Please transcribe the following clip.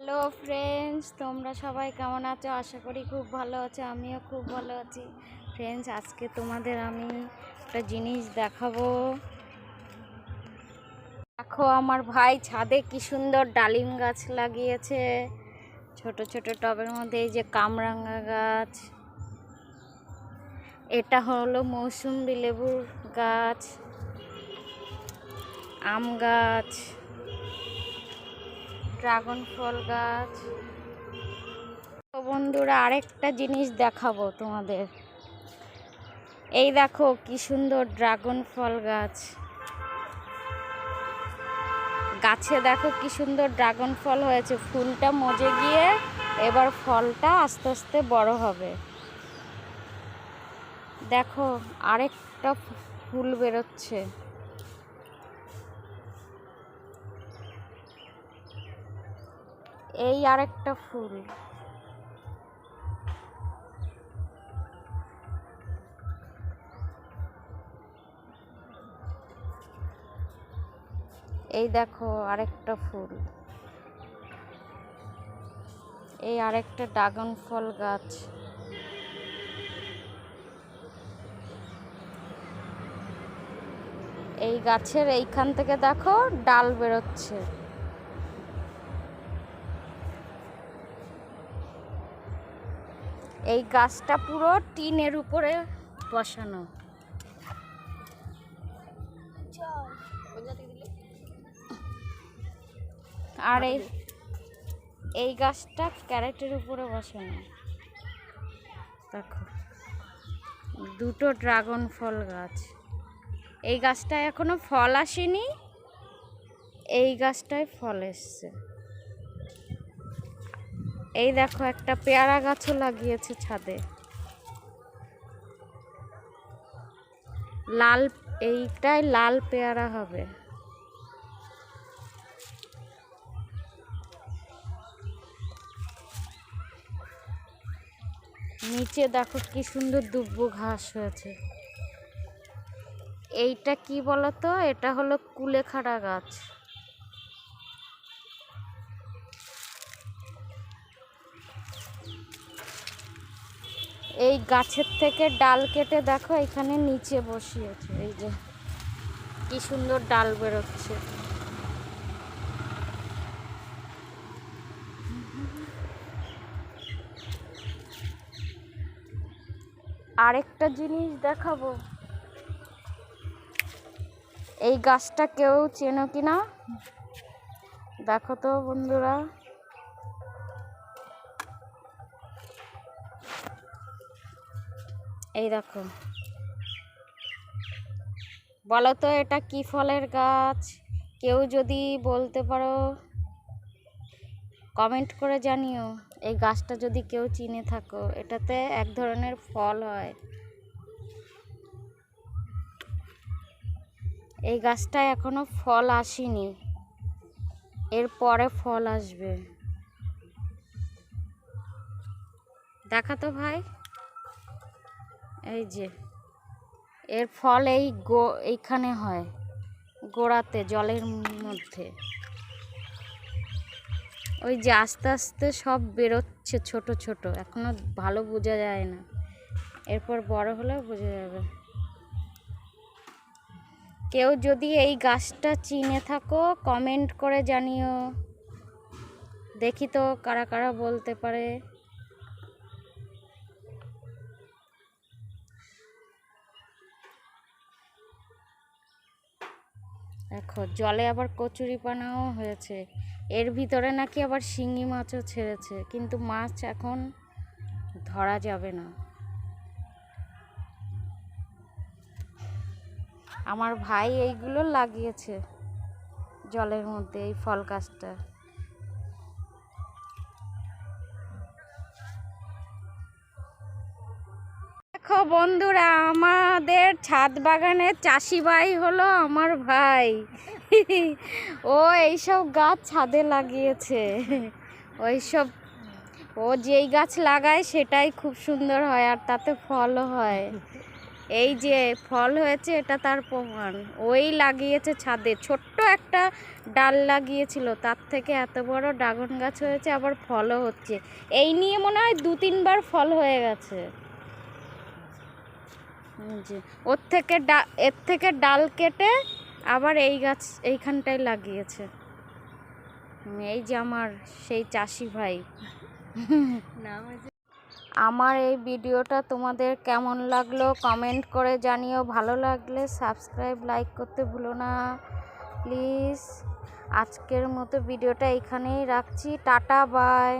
Hello friends, তোমরা সবাই কেমন আছো? আশা করি খুব ভালো আছো, আমিও খুব ভালো আছি। ফ্রেন্ডস, আজকে তোমাদের আমি একটা জিনিস দেখাবো। দেখো, আমার ভাই ছাদে কি সুন্দর ডালিম গাছ লাগিয়েছে। ছোট ছোট টবের মধ্যে এই যে কামরাঙ্গা গাছ। এটা হলো মৌসুম্বি লেবুর গাছ, আম গাছ। ড্রাগন ফল গাছ। তো বন্ধুরা, আরেকটা জিনিস দেখাবো তোমাদের। এই দেখো কি সুন্দর ড্রাগন ফল গাছ। গাছে দেখো কি সুন্দর ড্রাগন ফল হয়েছে। ফুলটা মজে গিয়ে এবার ফলটা আস্তে আস্তে বড় হবে। দেখো, আরেকটা ফুল বেরোচ্ছে। এই আরেকটা ফুল। এই দেখো আরেকটা ফুল। এই আরেকটা ড্রাগন ফল গাছ। এই গাছের এইখান থেকে দেখো ডাল বেরোচ্ছে। এই গাছটা পুরো টিনের উপরে বসানো। আর এই এই গাছটা ক্যারেটের উপরে বসানো। দেখো, দুটো ড্রাগন ফল গাছ। এই গাছটায় এখনও ফল আসেনি, এই গাছটায় ফল এসছে। এই দেখো, একটা পেয়ারা গাছও লাগিয়েছে ছাদে। লাল, এইটাই লাল পেয়ারা হবে। নিচে দেখো কি সুন্দর দুব্বু ঘাস হয়েছে। এইটা কি বলতো? এটা হলো কুলেখাড়া গাছ। এই গাছের থেকে ডাল কেটে দেখো, এখানে নিচে বসিয়েছে। এই যে, কি সুন্দর ডাল বেরোচ্ছে। আরেকটা জিনিস দেখাবো। এই গাছটা কেউ চেনো কি না দেখো তো বন্ধুরা। এই দেখো। বলো তো এটা কি ফলের গাছ? কেউ যদি বলতে পারো কমেন্ট করে জানিও। এই গাছটা যদি কেউ চিনে থাকো, এটাতে এক ধরনের ফল হয়। এই গাছটায় এখনও ফল আসেনি। এর পরে ফল আসবে। দেখা তো ভাই। এই যে, এর ফল এই গো, এইখানে হয়, গোড়াতে, জলের মধ্যে। ওই যে আস্তে আস্তে সব বেরোচ্ছে ছোট ছোট, এখনও ভালো বোঝা যায় না। এরপর বড় হলে বোঝা যাবে। কেউ যদি এই গাছটা চিনে থাকো কমেন্ট করে জানিও। দেখি তো কারা কারা বলতে পারে। দেখো, জলে আবার কচুরিপানাও হয়েছে। এর ভিতরে নাকি আবার শিঙি মাছও ছেড়েছে, কিন্তু মাছ এখন ধরা যাবে না। আমার ভাই এইগুলো লাগিয়েছে জলের মধ্যে, এই ফল গাছটা। দেখো বন্ধুরা, আমাদের ছাদ বাগানের চাষি ভাই হলো আমার ভাই। ও এইসব গাছ ছাদে লাগিয়েছে। ওইসব, ও যেই গাছ লাগায় সেটাই খুব সুন্দর হয় আর তাতে ফলও হয়। এই যে ফল হয়েছে, এটা তার প্রমাণ। ওই লাগিয়েছে ছাদে। ছোট্ট একটা ডাল লাগিয়েছিল, তার থেকে এত বড় ড্রাগন গাছ হয়েছে, আবার ফলও হচ্ছে। এই নিয়ে মনে হয় দু তিনবার ফল হয়ে গেছে। যে ওর থেকে ডা এর থেকে ডাল কেটে আবার এই গাছ এইখানটায় লাগিয়েছে। এই যে আমার সেই চাষি ভাই। আমার এই ভিডিওটা তোমাদের কেমন লাগল কমেন্ট করে জানিও। ভালো লাগলে সাবস্ক্রাইব লাইক করতে ভুলো না। প্লিজ আজকের মতো ভিডিওটা এখানেই রাখছি। Tata bye.